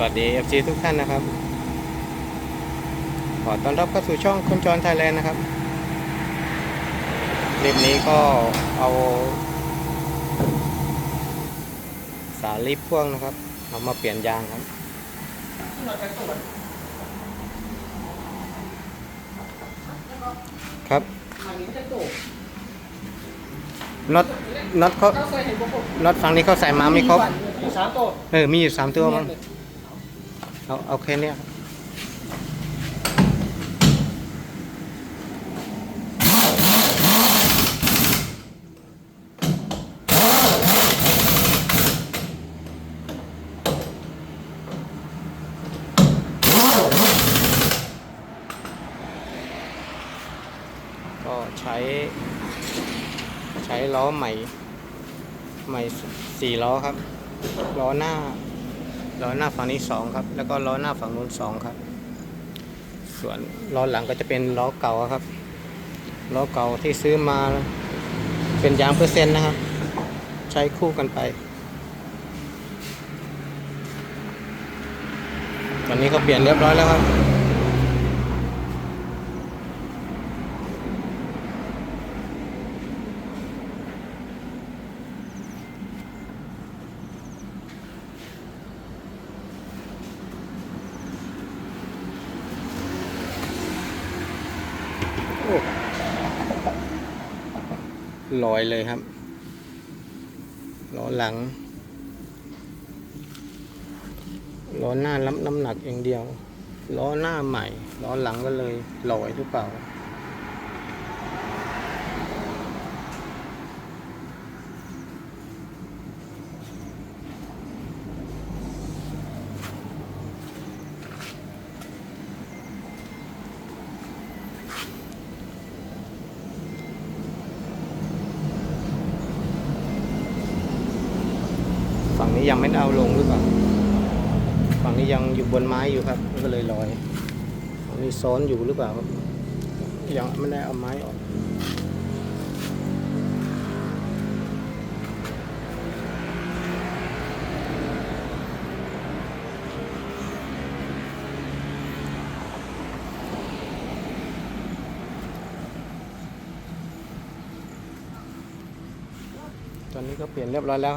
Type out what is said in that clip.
วัสดี FC ทุกท่านนะครับ ขอต้อนรับเข้าสู่ช่องคนจรไทยแลนด์นะครับคลิปนี้ก็เอา สาลิปพ่วงนะครับ เอามาเปลี่ยนยางครับครับน็อตน็อตเขาน็อตฝั่งนี้เขาใส่มาไม่ครบมีสามตัวเออ มีอยู่สามตัวมั้ง เอาเอาแค่นี้ครับก็ใช้ ใช้ล้อใหม่ ใหม่สี่ล้อครับ ล้อหน้า ล้อหน้าฝั่งนี้สองครับ แล้วก็ล้อหน้าฝั่งนู้นสองครับ ส่วนล้อหลังก็จะเป็นล้อเก่าครับล้อเก่าที่ซื้อมาเป็นยางเปอร์เซ็นต์นะครับ ใช้คู่กันไป ตอนนี้ก็เปลี่ยนเรียบร้อยแล้วครับ ลอยเลยครับล้อหลังล้อหน้ารับน้ำหนักอย่างเดียวล้อหน้าใหม่ล้อหลังก็เลยลอยหรือเปล่า งนี้ยังไม่เอาลงหรือเปล่า ฝั่งนี้ยังอยู่บนไม้อยู่ครับ ก็เลยลอยฝั่งนี้ซ้อนอยู่หรือเปล่าครับ ยังไม่ได้เอาไม้ออกตอนนี้ก็เปลี่ยนเรียบร้อยแล้ว